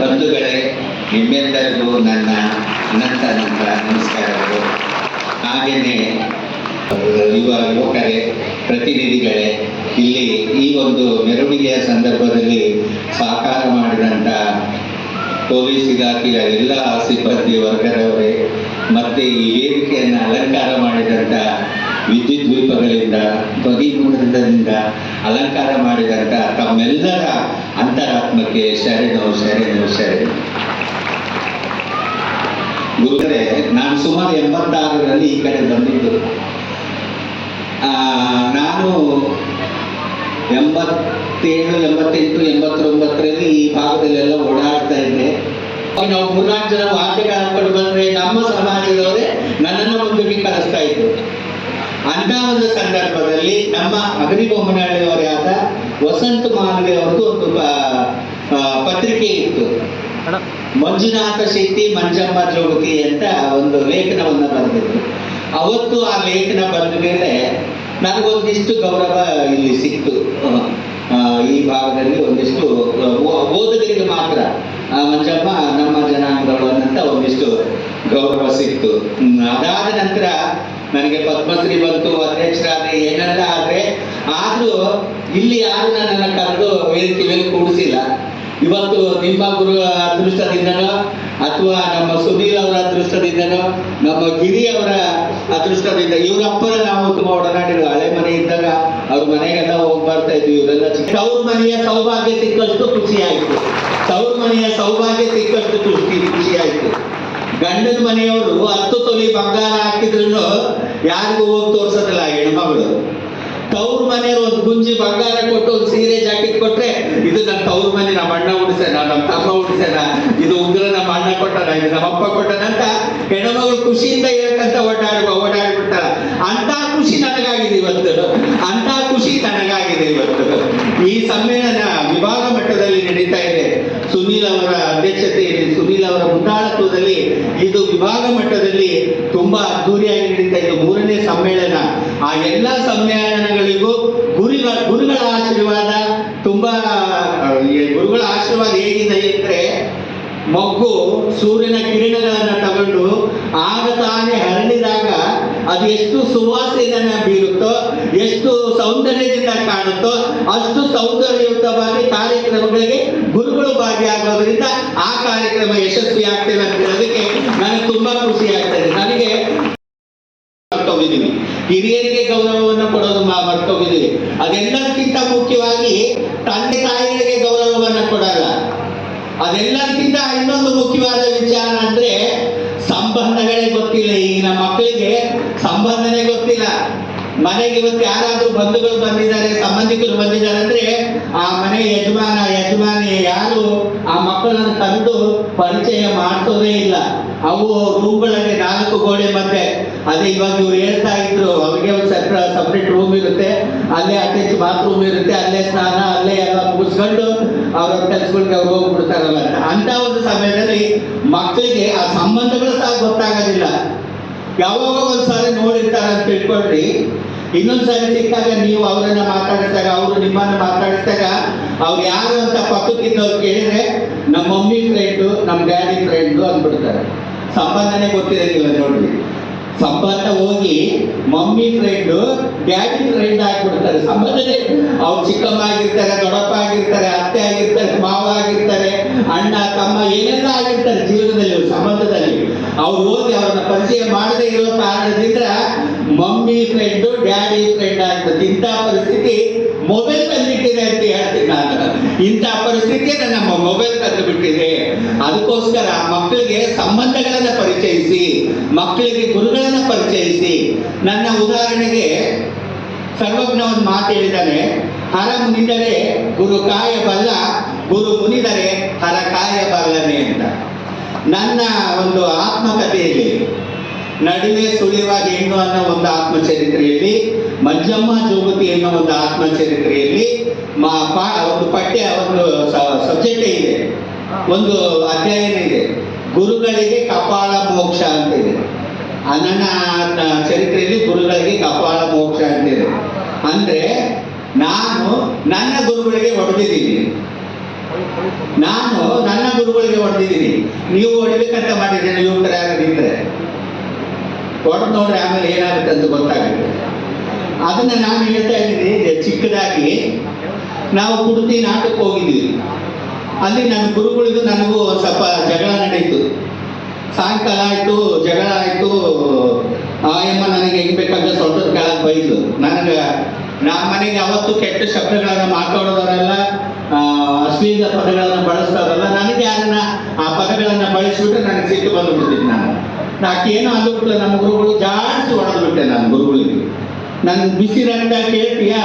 ಬಂಧುಗಳೇ, ನಿಮ್ಮೆಲ್ಲರಿಗೂ ನನ್ನ ಅನಂತ ಅನಂತ ನಮಸ್ಕಾರಗಳು. ಹಾಗೆಯೇ, ಯುವ ಯುವಕರೇ, ಪ್ರತಿನಿಧಿಗಳೇ, ಇಲ್ಲಿ ಈ ಒಂದು ಮೆರವಣಿಗೆಯ ಸಂದರ್ಭದಲ್ಲಿ ಸಾಕಾರ ಮಾಡಿದಂಥ ಪೊಲೀಸ್ ಇಲಾಖೆಯ ಎಲ್ಲ ಸಿಬ್ಬಂದಿ ವರ್ಗದವರೇ, ಮತ್ತು ಈ ವೇದಿಕೆಯನ್ನು ಅಲಂಕಾರ ಮಾಡಿದಂಥ ವಿದ್ಯುತ್ ದ್ವೀಪಗಳಿಂದ ಧ್ವನಿ ಮೂಲದಿಂದ ಅಲಂಕಾರ ಮಾಡಿದಂಥ ತಮ್ಮೆಲ್ಲರ ಅಂತರಾತ್ಮಕ್ಕೆ ಶರಣು ಶರಣು ಶರಣು. ಗುರುಗಳೇ ನಾನು ಸುಮಾರು ಎಂಬತ್ತಾರರಲ್ಲಿ ಈ ಕಡೆ ಬಂದಿದ್ದು. ನಾನು ಎಂಬತ್ತೇಳು, ಎಂಬತ್ತೆಂಟು, ಎಂಬತ್ತೊಂಬತ್ತರಲ್ಲಿ ಈ ಭಾಗದಲ್ಲೆಲ್ಲ ಓಡಾಡ್ತಾ ಇದ್ದೆ. ನಾವು ಮೂರ್ನಾಲ್ಕು ಜನ ವಾದ್ಯಗಳ ಹಾಕೊಂಡು ಬಂದ್ರೆ ನಮ್ಮ ಸಮಾಜದವರೇ ನನ್ನನ್ನು ಮುಂದಕ್ಕೆ ಕಳಿಸ್ತಾ ಇದ್ರು. ಅಂತ ಒಂದು ಸಂದರ್ಭದಲ್ಲಿ ನಮ್ಮ ಅಗ್ನಿಬೊಮ್ಮನಹಳ್ಳಿಯವರೇ ಆದ ವಸಂತ ಮಾಲ್ವೆ ಅವ್ರದ್ದು ಒಂದು ಪತ್ರಿಕೆ ಇತ್ತು. ಮಂಜುನಾಥ ಶೆಟ್ಟಿ ಮಂಜಮ್ಮ ಜೋಗತಿ ಅಂತ ಒಂದು ಲೇಖನವನ್ನು ಬರೆದಿದ್ರು. ಅವತ್ತು ಆ ಲೇಖನ ಬಂದ ಮೇಲೆ ನನಗೊಂದಿಷ್ಟು ಗೌರವ ಇಲ್ಲಿ ಸಿಕ್ತು. ಈ ಭಾಗದಲ್ಲಿ ಒಂದಿಷ್ಟು ಓದುಗರಿಗೆ ಮಾತ್ರ ಆ, ಮಂಜಮ್ಮ ನಮ್ಮ ಜನಾಂಗಗಳು ಅಂತ ಒಂದಿಷ್ಟು ಗೌರವ ಸಿಕ್ತು. ಅದಾದ ನಂತರ ನನಗೆ ಪದ್ಮಶ್ರೀ ಬಂತು ಅಧ್ಯಕ್ಷರಾದ್ರೆ ಏನೆಲ್ಲ ಆದ್ರೆ ಆದ್ರೂ ಇಲ್ಲಿ ಯಾರು ನನ್ನನ್ನು ಕರೆದು ಮೇಲೆ ಕೂಡಿಸಿಲ್ಲ. ಇವತ್ತು ನಿಮ್ಮ ಗುರು ಅದೃಷ್ಟದಿಂದನೋ, ಅಥವಾ ನಮ್ಮ ಸುನೀಲ್ ಅವರ ಅದೃಷ್ಟದಿಂದನೋ, ನಮ್ಮ ಗಿರಿ ಅವರ ಅದೃಷ್ಟದಿಂದ ಇವರಪ್ಪನ ನಾವು ತುಂಬ ಒಡನಾಡಿದ್ರು ಹಳೆ ಮನೆ ಇದ್ದಾಗ ಅವ್ರ ಮನೆಗೆಲ್ಲ ಹೋಗಿ ಬರ್ತಾ ಇದ್ವಿ ಇವರೆಲ್ಲ. ತವ್ರ ಮನೆಯ ಸೌಭಾಗ್ಯ ಸಿಕ್ಕಷ್ಟು ಖುಷಿ ಆಯ್ತು ಮನೆಯ ಸೌಭಾಗ್ಯ ಸಿಕ್ಕಷ್ಟು ಖುಷಿ ಖುಷಿ ಗಂಡನ ಮನೆಯವರು ಹತ್ತು ತೊಲಿ ಬಂಗಾರ ಹಾಕಿದ್ರು ಯಾರಿಗೂ ಹೋಗಿ ತೋರ್ಸೋದಿಲ್ಲ ಹೆಣ್ಮಗಳು. ತವ್ರ ಮನೆ ಒಂದು ಗುಂಜಿ ಬಂಗಾರ ಕೊಟ್ಟು ಒಂದು ಸೀರೆ ಜಾಕೆಟ್ ಕೊಟ್ರೆ, ಇದು ನನ್ನ ತವ್ರ ಮನೆ, ನಮ್ಮ ಅಣ್ಣ ಉಡಿಸೇನ ನಮ್ಮ ತಮ್ಮ ಉಡಿಸೇನ ಇದು ಉಗ್ರ ನಮ್ಮ ಅಣ್ಣ ಕೊಟ್ಟನ ಇದು ನಮ್ಮ ಅಪ್ಪ ಕೊಟ್ಟನ ಅಂತ ಹೆಣ್ಮಗಳು ಖುಷಿಯಿಂದ ಹೇಳ್ಕಂತ ಓಡಾಡಿ ಓಡಾಡಿಬಿಡ್ತಾರ ಅಂತ ಖುಷಿ ನನಗಾಗಿದೆ ಇವತ್ತು. ಅಂತ ಖುಷಿ ನನಗಾಗಿದೆ ಇವತ್ತು. ಈ ಸಮ್ಮೇಳನ ವಿಭಾಗ ಮಟ್ಟದಲ್ಲಿ ನಡೀತಾ ಸುನೀಲ್ ಅವರ ಅಧ್ಯಕ್ಷತೆಯಲ್ಲಿ, ಸುನೀಲ್ ಅವರ ಮುಂದಾಳತ್ವದಲ್ಲಿ ಇದು ವಿಭಾಗ ಮಟ್ಟದಲ್ಲಿ ತುಂಬಾ ಅದ್ದೂರಿಯಾಗಿ ನಡೀತಾ ಇದೆ ಮೂರನೇ ಸಮ್ಮೇಳನ. ಆ ಎಲ್ಲ ಸಮ್ಮೇಳನಗಳಿಗೂ ಗುರುಗಳ ಗುರುಗಳ ಆಶೀರ್ವಾದ ತುಂಬಾ ಗುರುಗಳ ಆಶೀರ್ವಾದ ಹೇಗಿದೆ ಅಂದ್ರೆ ಮಗ್ಗು ಸೂರ್ಯನ ಕಿರಣಗಳನ್ನ ತಗೊಂಡು ಆಗ ತಾನೇ ಹರಡಿದಾಗ ಅದು ಎಷ್ಟು ಸುವಾಸನೆಯನ್ನ ಬೀರುತ್ತೋ, ಎಷ್ಟು ಸೌಂದರ್ಯದಿಂದ ಕಾಣುತ್ತೋ, ಅಷ್ಟು ಸೌಂದರ್ಯಯುತವಾಗಿ ಕಾರ್ಯಕ್ರಮಗಳಿಗೆ ಗುರುಗಳು ಭಾಗಿಯಾಗೋದ್ರಿಂದ ಆ ಕಾರ್ಯಕ್ರಮ ಯಶಸ್ವಿ ಆಗ್ತೇವೆ ಅಂತ ಹೇಳೋದಕ್ಕೆ ನನಗೆ ತುಂಬಾ ಖುಷಿ ಆಗ್ತದೆ ನನಗೆ ಹಿರಿಯರಿಗೆ ಗೌರವವನ್ನು ಕೊಡೋದು ಮರ್ತೋಗಿದ್ದೀವಿ. ಅದೆಲ್ಲಕ್ಕಿಂತ ಮುಖ್ಯವಾಗಿ ತಂದೆ ತಾಯಿಗಳಿಗೆ ಗೌರವವನ್ನು ಕೊಡಲ್ಲ. ಅದೆಲ್ಲಕ್ಕಿಂತ ಇನ್ನೊಂದು ಮುಖ್ಯವಾದ ವಿಚಾರ ಅಂದ್ರೆ ಸಂಬಂಧಗಳೇ ಗೊತ್ತಿಲ್ಲ. ಈಗಿನ ಮಕ್ಕಳಿಗೆ ಸಂಬಂಧನೇ ಗೊತ್ತಿಲ್ಲ. ಮನೆಗೆ ಇವತ್ತು ಯಾರಾದ್ರೂ ಬಂಧುಗಳು ಬಂದಿದ್ದಾರೆ, ಸಂಬಂಧಿಕರು ಬಂದಿದ್ದಾರೆ ಅಂದ್ರೆ ಆ ಮನೆ ಯಜಮಾನ ಯಜಮಾನಿ ಯಾರು ಆ ಮಕ್ಕಳನ್ನು ತಂದು ಪರಿಚಯ ಮಾಡಿಸೋದೇ ಇಲ್ಲ. ಅವು ರೂಮ್ಗಳಲ್ಲಿ ನಾಲ್ಕು ಗೋಡೆ ಮತ್ತೆ ಅದೇ ಇವಾಗ ಇವ್ರು ಹೇಳ್ತಾ ಇದ್ರು, ಅವ್ರಿಗೆ ಒಂದು ಸೆಪ್ರ ಸಪ್ರೇಟ್ ರೂಮ್ ಇರುತ್ತೆ. ಅಲ್ಲೇ ಅಟ್ಯಾಚ್ ಬಾತ್ರೂಮ್ ಇರುತ್ತೆ. ಅಲ್ಲೇ ಸ್ನಾನ, ಅಲ್ಲೇ ಎಲ್ಲ ಮುಗಿಸ್ಕೊಂಡು ಅವ್ರ ಕೆಲಸಗಳಿಗೆ ಅವ್ರು ಅಂತ. ಅಂತ ಒಂದು ಸಮಯದಲ್ಲಿ ಮಕ್ಕಳಿಗೆ ಆ ಸಂಬಂಧಗಳು ಸಹ ಗೊತ್ತಾಗೋದಿಲ್ಲ. ಯಾವಾಗ ಒಂದ್ಸಾರಿ ನೋಡಿರ್ತಾರೆ ಅಂತ ತಿಳ್ಕೊಳ್ರಿ ಇನ್ನೊಂದ್ಸಾರಿ ಸಿಕ್ಕಾಗ ನೀವು ಅವರನ್ನ ಮಾತಾಡಿಸಿದಾಗ, ಅವರು ನಿಮ್ಮನ್ನ ಮಾತಾಡಿಸಿದಾಗ, ಅವ್ರು ಯಾರು ಅಂತ ಪಕ್ಕಕ್ಕಿದ್ದವ್ರು ಕೇಳಿದ್ರೆ ನಮ್ಮ ಮಮ್ಮಿ ಫ್ರೆಂಡು ನಮ್ಮ ಡ್ಯಾಡಿ ಫ್ರೆಂಡು ಅಂದ್ಬಿಡ್ತಾರೆ. ಸಂಬಂಧನೇ ಗೊತ್ತಿರೋದಿಲ್ಲ ನೋಡ್ರಿ. ಸಂಬಂಧ ಹೋಗಿ ಮಮ್ಮಿ ಫ್ರೆಂಡ್ ಡ್ಯಾಡಿ ಫ್ರೆಂಡ್ ಆಗಿಬಿಡ್ತಾರೆ. ಸಂಬಂಧನೇ ಅವ್ರು ಚಿಕ್ಕಮ್ಮ ಆಗಿರ್ತಾರೆ ದೊಡ್ಡಪ್ಪ ಆಗಿರ್ತಾರೆ ಅತ್ತೆ ಆಗಿರ್ತಾರೆ, ಮಾವ ಆಗಿರ್ತಾರೆ, ಅಣ್ಣ, ತಮ್ಮ ಏನೆಲ್ಲ ಆಗಿರ್ತಾರೆ ಜೀವನದಲ್ಲಿ, ಅವ್ರ ಸಂಬಂಧದಲ್ಲಿ. ಅವ್ರು ಹೋಗಿ ಅವ್ರನ್ನ ಪರಿಚಯ ಮಾಡದೇ ಇರೋ ಕಾರಣದಿಂದ ಮಮ್ಮಿ ಫ್ರೆಂಡ್ ಡ್ಯಾಡಿ ಫ್ರೆಂಡ್ ಆಗ್ತದೆ ಇಂಥ ಪರಿಸ್ಥಿತಿ ಮೊಬೈಲ್ ತಂದಿಟ್ಟಿದೆ ಅಂತ ಹೇಳ್ತೀನಿ ನಾನು. ಇಂಥ ಪರಿಸ್ಥಿತಿ ನಮ್ಮ ಮೊಬೈಲ್ ತಂದು ಬಿಟ್ಟಿದೆ ಅದಕ್ಕೋಸ್ಕರ ಮಕ್ಕಳಿಗೆ ಸಂಬಂಧಗಳನ್ನ ಪರಿಚಯಿಸಿ. ಮಕ್ಕಳಿಗೆ ಗುರುಗಳನ್ನ ಪರಿಚಯಿಸಿ ನನ್ನ ಉದಾಹರಣೆಗೆ ಸರ್ವಜ್ಞ ಒಂದು ಮಾತು ಹೇಳಿದ್ದಾನೆ, ಹರ ಮುನಿದರೆ ಗುರು ಕಾಯಬಲ್ಲ, ಗುರು ಮುನಿದರೆ ಹರ ಕಾಯಬಲ್ಲನೆ ಅಂತ. ನನ್ನ ಒಂದು ಆತ್ಮಕಥೆಯಲ್ಲಿ, ನಡುವೆ ಸುಳಿಯುವ ಹೆಣ್ಣು ಅನ್ನೋ ಒಂದು ಆತ್ಮಚರಿತ್ರೆಯಲ್ಲಿ ಮಂಜಮ್ಮ ಜೋಗತಿ ಅನ್ನೋ ಒಂದು ಆತ್ಮಚರಿತ್ರೆಯಲ್ಲಿ ಒಂದು ಪಠ್ಯ, ಒಂದು ಸಬ್ಜೆಕ್ಟೇ ಇದೆ. ಒಂದು ಅಧ್ಯಯನ ಇದೆ. ಗುರುಗಳಿಗೆ ಕಪಾಲ ಮೋಕ್ಷ ಅಂತ ಇದೆ ಆ ನನ್ನ ನ- ಚರಿತ್ರೆಯಲ್ಲಿ ಗುರುಗಳಿಗೆ ಕಪಾಲ ಮೋಕ್ಷ ಅಂತ ಇದೆ ಅಂದ್ರೆ ನಾನು ನನ್ನ ಗುರುಗಳಿಗೆ ಹೊಡೆದಿದ್ದೀನಿ. ನಾನು ನನ್ನ ಗುರುಗಳಿಗೆ ಹೊಡೆದಿದ್ದೀನಿ. ನೀವು ಹೊಡಿಬೇಕಂತ ಮಾಡಿದ್ರೆ ಇದ್ರೆ ಹೊಡೆದು ನೋಡ್ರೆ ಆಮೇಲೆ ಏನಾಗುತ್ತೆ ಅಂತ ಗೊತ್ತಾಗುತ್ತೆ. ಅದನ್ನ ನಾನು ಹೇಳ್ತಾ ಇದ್ದೀನಿ ಚಿಕ್ಕದಾಗಿ ನಾವು ಕುಡ್ತಿ ನಾಟಕ್ಕೆ ಹೋಗಿದ್ವಿ ಅಲ್ಲಿ ನನ್ನ ಗುರುಗಳಿಗೂ ನನಗೂ ಸ್ವಲ್ಪ ಜಗಳ ನಡೀತು. ಸಾಯಂಕಾಲ ಆಯಿತು, ಜಗಳ ಆಯಿತು. ಆಯಮ್ಮ ಯಮ್ಮ ನನಗೆ ಹೆಂಗ್ ಬೇಕಾದ್ರೆ ಸ್ವಲ್ಪ ಕೆಳಗೆ ಬೈದು ನನಗೆ ನಮ್ಮ ಮನೆಗೆ ಅವತ್ತು ಕೆಟ್ಟ ಶಬ್ದಗಳನ್ನು ಮಾತಾಡೋದವರೆಲ್ಲ ಅಶ್ಲೀಲ ಪದಗಳನ್ನು ಬಳಸ್ತಾರಲ್ಲ, ನನಗೆ ಯಾರನ್ನ ಆ ಪದಗಳನ್ನು ಬಳಸಿಬಿಟ್ಟು ನನಗೆ ಸಿಟ್ಟು ಬಂದ್ಬಿಡ್ತಿತ್ತು ನಾನು. ನಾಕೇನು ಅಂದ್ಬಿಟ್ಲೆ ನಮ್ಮ ಗುರುಗಳು ಜಾಸ್ತಿ ಹೊಡೆದ್ಬಿಟ್ಟೆ ನನ್ನ ಗುರುಗಳಿಗೆ. ನನ್ನ ಬಿಸಿ ರಕ್ತ ಕೇಳ್ತೀಯಾ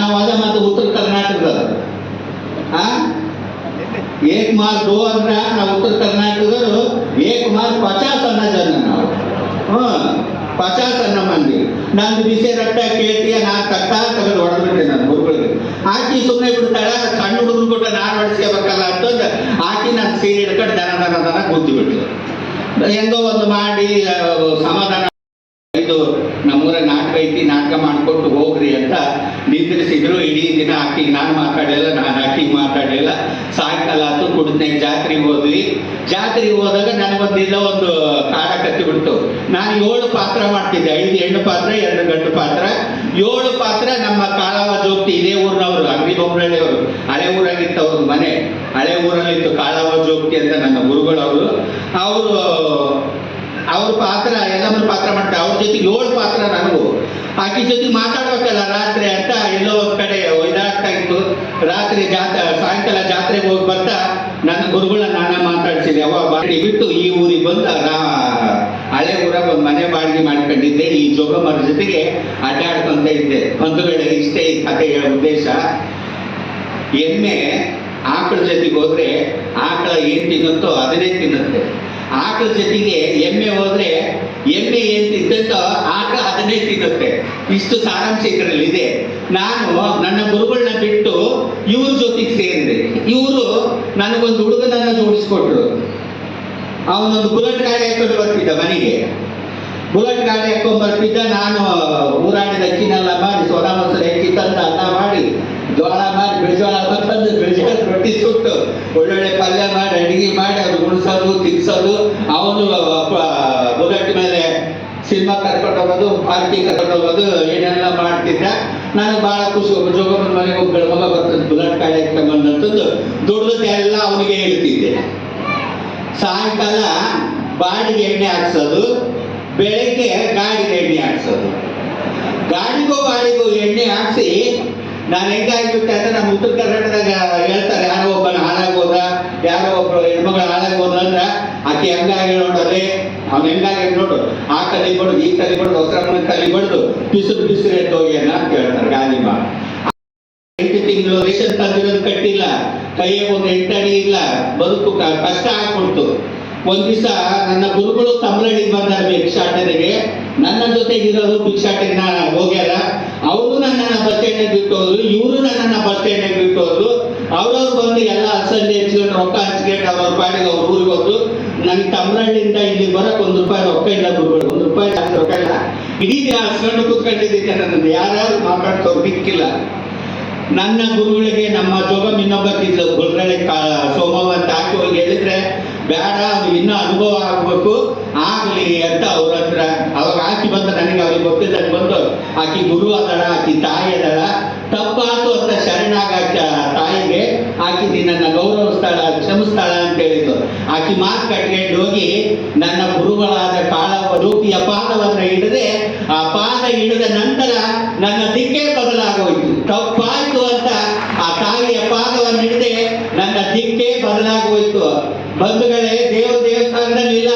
ನಾವು ಅದ ಮತ್ತು ಉತ್ತರ ಕರ್ನಾಟಕದ ಆ? ಏಕ್ ಮಾರ್ ದೋ ಅಂದ್ರೆ ನಾವು ಉತ್ತರ ಕರ್ನಾಟಕದವರು, ಏಕ್ ಮಾರ್ ಪಚಾಸ್ ಅನ್ನ ಜನ ನಾವು. ಹ್ಮ್, ಪಚಾಸ್ ಅನ್ನ ಮಂದಿ. ನಂದು ಬಿಸಿ ರಕ್ತ ಕೇಳ್ತೀಯ, ನಾನು ತಕ್ಕ ತಗೊಂಡು ಹೊಡೆದ್ಬಿಟ್ಟೆ ನನ್ನ ಹುಡುಗರಿಗೆ ಆಕಿ ಸುಮ್ಮನೆ ಬಿಡ್ತಾಳ ಸಣ್ಣ ಹುಡುಗರು ಕೊಟ್ಟ ನಾನು ಹೊಡಿಸ್ಕೋಬೇಕಲ್ಲ ಅಂತಂದು ಆಕಿ ನನ್ನ ಸೀರೆ ಹಿಡ್ಕೊಂಡು ದನ ದನ ದನ ಬಿಟ್ಲು ಹೆಂಗೋ ಒಂದು ಮಾಡಿ ಸಮಾಧಾನ ಐತಿ, ನಾಟಕ ಮಾಡಿಕೊಟ್ಟು ಹೋಗ್ರಿ ಅಂತ ನಿಂದ್ರಿಸಿದ್ರು. ಇಡೀ ದಿನ ಆಕಿಗೆ ನಾನು ಮಾತಾಡಲಿಲ್ಲ, ನಾನು ಆಕಿಗೆ ಮಾತಾಡಲಿಲ್ಲ. ಸಾಯಂಕಾಲ ಆತು ಕುಡಿದ್ನಾಗ ಜಾತ್ರೆಗೆ ಹೋದ್ವಿ. ಜಾತ್ರೆಗೆ ಹೋದಾಗ ನನಗೊಂದಿಲ್ಲ ಒಂದು ಕಾಡ ಕತ್ತಿ ಬಿಡ್ತು. ನಾನು ಏಳು ಪಾತ್ರ ಮಾಡ್ತಿದ್ದೆ. ಐದು ಹೆಣ್ಣು ಪಾತ್ರ, ಎರಡು ಗಂಟು ಪಾತ್ರ. ಏಳು ಪಾತ್ರ ನಮ್ಮ ಕಾಳವ ಜೋಗ್ತಿ, ಇದೇ ಊರಿನವರು, ಅಂಗಡಿ ಬೊಮ್ಮರಳ್ಳಿಯವರು ಹಳೆ ಊರಾಗಿತ್ತು ಅವ್ರ ಮನೆ. ಹಳೆ ಊರಲ್ಲಿತ್ತು ಕಾಳವ ಜೋಗ್ತಿ ಅಂತ ನನ್ನ ಗುರುಗಳವರು. ಅವರು ಅವ್ರ ಪಾತ್ರ ಎಲ್ಲಮ್ಮನ ಪಾತ್ರ ಮಾಡ್ತಾರೆ. ಅವ್ರ ಜೊತೆ ಏಳು ಪಾತ್ರ ನನಗೂ ಆಕೆ ಜೊತೆ ಮಾತಾಡ್ಬೇಕಲ್ಲ, ರಾತ್ರಿ ಅಂತ ಎಲ್ಲೋ ಒಂದ್ ಕಡೆ ಇದಾಗ್ತಾ ಇತ್ತು ರಾತ್ರಿ ಜಾತ್ರೆ ಸಾಯಂಕಾಲ ಜಾತ್ರೆಗೆ ಹೋಗಿ ಬರ್ತಾ ನನ್ನ ಗುರುಗಳ ನಾನ ಮಾತಾಡ್ಸಿದೆ ಅವ ಬಾಡಿ ಬಿಟ್ಟು ಈ ಊರಿಗೆ ಬಂದ ಹಳೆ ಊರಾಗ ಒಂದು ಮನೆ ಬಾಡಿಗೆ ಮಾಡ್ಕೊಂಡಿದ್ದೆ. ಈ ಜೋಗಮ್ಮರ ಜೊತೆಗೆ ಅಡ್ಡಾಡ್ಕೊಂತ ಇದ್ದೆ. ಬಂಧುಗಳೇ ಇಷ್ಟೇ ಈ ಹೇಳೋ ಉದ್ದೇಶ, ಎಮ್ಮೆ ಆಕಳ ಜೊತೆಗೆ ಹೋದ್ರೆ ಆಕಳ ಏನ್ ತಿನ್ನುತ್ತೋ ಅದನ್ನೇ ತಿನ್ನುತ್ತೆ. ಆಕಳ ಜೊತೆಗೆ ಎಮ್ಮೆ ಹೋದ್ರೆ ಎಮ್ಮೆ ಏನ್ ತಿಂತೋ ಆಕಳ ಅದನ್ನೇ ತಿನ್ನುತ್ತೆ. ಇಷ್ಟು ಸಾರಾಂಶ ಇದರಲ್ಲಿ ಇದೆ ನಾನು ನನ್ನ ಗುರುಗಳನ್ನ ಬಿಟ್ಟು ಇವ್ರ ಜೊತೆಗೆ ಸೇರಿದೆ. ಇವರು ನನಗೊಂದು ಹುಡುಗನನ್ನ ಜೋಡಿಸ್ಕೊಟ್ರು. ಅವನೊಂದು ಬುಲೆಟ್ ಗಾಡಿ ಹಾಕೊಂಡು ಬರ್ತಿದ್ದ ಮನೆಗೆ. ಬುಲೆಟ್ ಗಾಡಿ ಹಾಕೊಂಡು ಬರ್ತಿದ್ದ ನಾನು ಊರಾಡಿದ ಅಕ್ಕಿನೆಲ್ಲ ಮಾಡಿ, ಸೋನಾ ಮೊಸರು ಹೆಚ್ಚಿ ತಂದು ಅನ್ನ ಮಾಡಿ ಜೋಳ ಮಾಡಿ ಬಿಳಿಜೋಳ ತಂದು ಬಿಳಿಜೋಳ ರೊಟ್ಟಿ ಸುಟ್ಟು ಒಳ್ಳೊಳ್ಳೆ ಪಲ್ಯ ಮಾಡಿ ಅಡಿಗೆ ಮಾಡಿ ಅವ್ರು ತಿನ್ಸೋದು ಅವನು ಬುಲೆಟ್ ಮೇಲೆ ಸಿನಿಮಾ ಕರ್ಕೊಂಡು ಹೋಗೋದು, ಪಾರ್ಟಿ ಕರ್ಕೊಂಡು ಹೋಗೋದು, ಏನೆಲ್ಲ ಮಾಡ್ತಿದ್ದ, ನನಗೆ ಬಹಳ ಖುಷಿ. ಒಬ್ಬ ಜೋಗಮ್ಮನ ಮನೆಗೆ ಒಬ್ಬ ಗಂಡು ಬರ್ತದೆ ಬುಲೆಟ್ ಕಾರ್ಯಕ್ರಮ ದುಡ್ದು ಎಲ್ಲ ಅವನಿಗೆ ಹೇಳ್ತಿದ್ದೆ. ಸಾಯಂಕಾಲ ಬಾಡಿಗೆ ಎಣ್ಣೆ ಹಾಕ್ಸೋದು, ಬೆಳಗ್ಗೆ ಗಾಡಿಗೆ ಎಣ್ಣೆ ಹಾಕ್ಸೋದು. ಗಾಡಿಗೂ, ಬಾಡಿಗೂ ಎಣ್ಣೆ ಹಾಕ್ಸಿ, ನಾನು ಹೆಂಗಾಗ್ಬಿಟ್ಟೆ ಅಂದ್ರೆ ನಮ್ಮ ಉತ್ತರ ಕರ್ನಾಟಕದಾಗ ಹೇಳ್ತಾರೆ. ಯಾರೋ ಒಬ್ಬನ ಹಾಳಾಗೋದ ಯಾರೋ ಒಬ್ಬ ಹೆಣ್ಮಗಳು ಹಾಳಾಗೋದ ಅಂದ್ರೆ ಆಕೆ ಹೆಂಗಾಗಿ ನೋಡೋದೆ ಅವ್ನು ಹೆಂಗಾಗಿ ನೋಡು. ಆ ಕಲಿ ಬಡ್ದು ಈ ಕಲಿ ಬಡ್ದು ಹೊಸ ಕಲಿ ಬಡ್ದು ಬಿಸಿಲು ಬಿಸಿಲು ಎದ್ದೋಗ್ಯಾನ ಅಂತ ಹೇಳ್ತಾರೆ ಗಾಲಿ ಮಾ ಎಂಟು ತಿಂಗಳು ರೇಷನ್ ತಂದಿರೋದು ಕಟ್ಟಿಲ್ಲ. ಕೈಯ ಒಂದು ಎಂಟಡಿ ಇಲ್ಲ. ಬದುಕು ಕಷ್ಟ ಆಗ್ಬಿಡ್ತು. ಒಂದ್ ದಿವಸ ನನ್ನ ಗುರುಗಳು ತಮಿಳಿಗೆ ಬಂದಾರ ಭಿಕ್ಷಾಟನೆಗೆ. ನನ್ನ ಜೊತೆಗಿರೋರು ಭಿಕ್ಷಾಟನ ಹೋಗ್ಯಾರ. ಅವರು ನನ್ನನ್ನ ಬಸ್ ಸ್ಟ್ಯಾಂಡ್ ಬಿಟ್ಟು ಹೋದ್ರು. ಇವರು ನನ್ನನ್ನ ಬಸ್ ಸ್ಟ್ಯಾಂಡ್ ಬಿಟ್ಟು ಹೋದ್ರು. ಅವ್ರವ್ರು ಬಂದು ಎಲ್ಲ ಅಸಲ್ಲಿ ಹಚ್ಕೊಂಡು ರೊಕ್ಕ ಹಂಚ್ಕೊಂಡು ಅವ್ರ ಪಾಡಿಗೆ ಅವ್ರ ಊರಿಗೆ ಹೋದ್ರು. ನನಗೆ ತಮ್ಮಳ್ಳಿಂದ ಇಲ್ಲಿ ಬರಕ್ ಒಂದ್ ರೂಪಾಯಿ ರೊಕ್ಕ ಇಲ್ಲ ಗುರುಗಳು, ಒಂದ್ ರೂಪಾಯಿ ರೊಕ್ಕ ಇಲ್ಲ. ಇಡೀ ಹಸ್ಕೊಂಡು ಕೂತ್ಕೊಂಡಿದ್ದೀನಿ ನನ್ನ ಯಾರು ಮಾತಾಡ್ಸೋರು ಬಿಕ್ಕಿಲ್ಲ ನನ್ನ ಗುರುಗಳಿಗೆ ನಮ್ಮ ಜೋಗಮ್ ಇನ್ನೊಬ್ಬಕ್ಕಿದ್ಲು ಗುರುಗಳಿಗೆ ಸೋಮವ ಅಂತ ಹಾಕಿ ಹೋಗಿ ಹೇಳಿದ್ರೆ ಬೇಡ ಅದು ಇನ್ನೂ ಅನುಭವ ಆಗ್ಬೇಕು ಆಗ್ಲಿ ಅಂತ ಅವ್ರ ಹತ್ರ. ಅವಾಗ ಆಕಿ ಬಂದ ನನಗೆ ಅವ್ರಿಗೆ ಗೊತ್ತಿದ್ದ ಬಂದು ಆಕಿ ಗುರು ಅದಳ, ಆಕಿ ತಾಯಿ ಅದಳ. ತಪ್ಪಾತು ಅಂತ ಶರಣಾಗ ತಾಯಿಗೆ, ಆಕಿ ನನ್ನ ಗೌರವಿಸ್ತಾಳ ಕ್ಷಮಿಸ್ತಾಳ ಅಂತ ಹೇಳಿದ್ರು ಆಕಿ ಮಾತು ಕಟ್ಕೊಂಡು ಹೋಗಿ, ನನ್ನ ಗುರುಗಳಾದ ಕಾಳ ರೂಪಿಯ ಪಾದವನ್ನ ಹಿಡಿದೆ. ಆ ಪಾದ ಹಿಡಿದ ನಂತರ ನನ್ನ ದಿಕ್ಕೇ ಬದಲಾಗೋಯ್ತು. ತಪ್ಪಾಯ್ತು ಅಂತ ಆ ತಾಯಿಯ ಪಾದವನ್ನು ಹಿಡಿದೆ ನನ್ನ ದಿಕ್ಕೇ ಬದಲಾಗೋಯ್ತು ಬಂಧುಗಳೇ ದೇವ ದೇವಸ್ಥಾನದಲ್ಲಿ ಇಲ್ಲ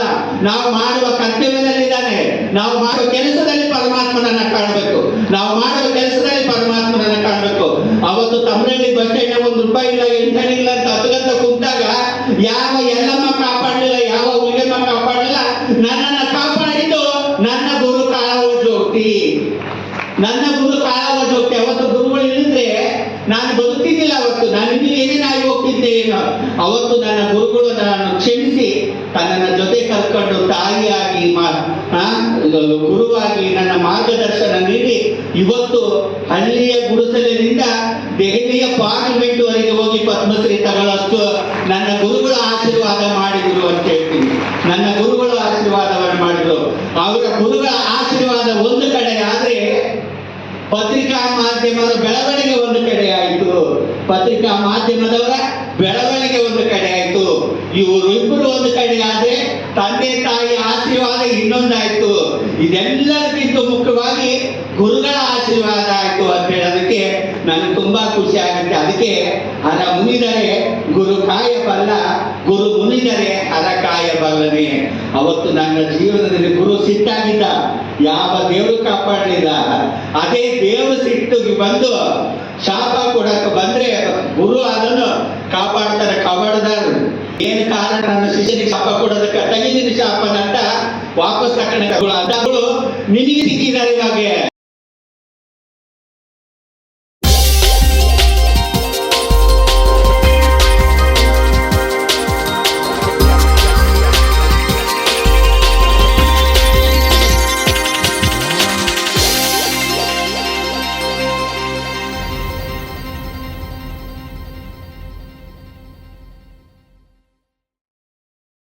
ನಾವು ಮಾಡುವ ಕರ್ತವ್ಯದಲ್ಲಿದ್ದಾನೆ ನಾವು ಮಾಡುವ ಕೆಲಸದಲ್ಲಿ ಪರಮಾತ್ಮನನ್ನ ಕಾಣಬೇಕು ನಾವು ಮಾಡುವ ಕೆಲಸದಲ್ಲಿ ಪರಮಾತ್ಮನನ್ನ ಕಾಣಬೇಕು ಅವತ್ತು ತಮಿಳಲ್ಲಿ ಬಸ್ ಸ್ಟ್ಯಾಂಡ್ ಒಂದು ರೂಪಾಯಿ ಇಲ್ಲ ಎಂಟನೇ ಇಲ್ಲ ಅಂತ ಹತ್ತಗಂತ ಕುಂತಾಗ ಯಾವ ಎಲ್ಲಮ್ಮ ಕಾಪಾಡಲಿಲ್ಲ ಯಾವ ಹುಲಿಗೆಮ್ಮ ಕಾಪಾಡಲಿಲ್ಲ ನನ್ನನ್ನ ಕಾಪಾಡಿದ್ದು ನನ್ನ ಗುರು ಕಾಳವ ಜೋಗ್ತಿ ನನ್ನ ಗುರು ಕಾಳವ ಜೋಗ್ತಿ ಅವತ್ತು ಗುರುಗಳು ಇಳಿದ್ರೆ ನಾನು ಬದುಕಿದ್ದಿಲ್ಲ ಅವತ್ತು ನಾನು ಇಲ್ಲಿ ಏನೇನಾಗಿ ಹೋಗ್ತಿದ್ದೆ ಏನೋ ಅವತ್ತು ನನ್ನ ಗುರುಗಳು ನನ್ನನ್ನು ಕ್ಷಮಿಸಿ ತನ್ನ ಜೊತೆ ಕರ್ಕೊಂಡು ತಾಯಿಯಾಗಿ ಗುರುವಾಗಿ ನನ್ನ ಮಾರ್ಗದರ್ಶನ ನೀಡಿ ಇವತ್ತು ಹಳ್ಳಿಯ ಗುಡಿಸಲಿನಿಂದ ದೆಹಲಿಯ ಪಾರ್ಲಿಮೆಂಟ್ ವರೆಗೆ ಹೋಗಿ ಪದ್ಮಶ್ರೀ ತಗೊಳ್ಳಷ್ಟು ನನ್ನ ಗುರುಗಳ ಆಶೀರ್ವಾದ ಮಾಡಿದ್ರು ಅಂತ ಹೇಳ್ತೀನಿ. ನನ್ನ ಗುರುಗಳು ಆಶೀರ್ವಾದವನ್ನು ಮಾಡಿದ್ರು. ಅವರ ಗುರುಗಳ ಆಶೀರ್ವಾದ ಒಂದು ಕಡೆ ಆದ್ರೆ ಪತ್ರಿಕಾ ಮಾಧ್ಯಮದ ಬೆಳವಣಿಗೆ ಒಂದು ಕಡೆ ಆಯಿತು. ಪತ್ರಿಕಾ ಮಾಧ್ಯಮದವರ ಬೆಳವಣಿಗೆ ಒಂದು ಕಡೆ ಆಯಿತು ಇವರು ಇಬ್ಬರು ಒಂದು ಕಡೆ ಆದ್ರೆ ತಂದೆ ತಾಯಿ ಆಶೀರ್ವಾದ ಇನ್ನೊಂದಾಯ್ತು. ಇದೆಲ್ಲರಿಗಿಂತ ಮುಖ್ಯವಾಗಿ ಗುರುಗಳ ಆಶೀರ್ವಾದ ಆಯ್ತು ಅಂತ ಹೇಳೋದಕ್ಕೆ ನನಗೆ ತುಂಬಾ ಖುಷಿ ಆಗುತ್ತೆ. ಅದಕ್ಕೆ ಅದ ಮುನಿದರೆ ಗುರು ಕಾಯಬಲ್ಲ, ಗುರು ಮುನಿದರೆ ಹರ ಕಾಯಬಲ್ಲನೆ. ಅವತ್ತು ನನ್ನ ಜೀವನದಲ್ಲಿ ಗುರು ಸಿಟ್ಟಾಗಿದ್ದ, ಯಾವ ದೇವರು ಕಾಪಾಡಲಿಲ್ಲ. ಅದೇ ದೇವರು ಸಿಟ್ಟು ಬಂದು ಶಾಪ ಕೊಡಕ್ಕೆ ಬಂದ್ರೆ ಗುರು ಅದನ್ನು ಕಾಪಾಡ್ತಾರೆ ಕಬಡ್ದಾರ ಏನ್ ಕಾರಣ ನನ್ನ ಶಿಷ್ಯನಿಗೆ ಶಾಪ ಕೊಡೋದಕ್ಕೆ ತೆಗಿದಿನ ಶಾಪನಂತ ವಾಪಸ್ ತಕ್ಕಂಡು ನಿನಗೆ ಸಿಕ್ಕಿದ್ದಾರೆ ಇವಾಗ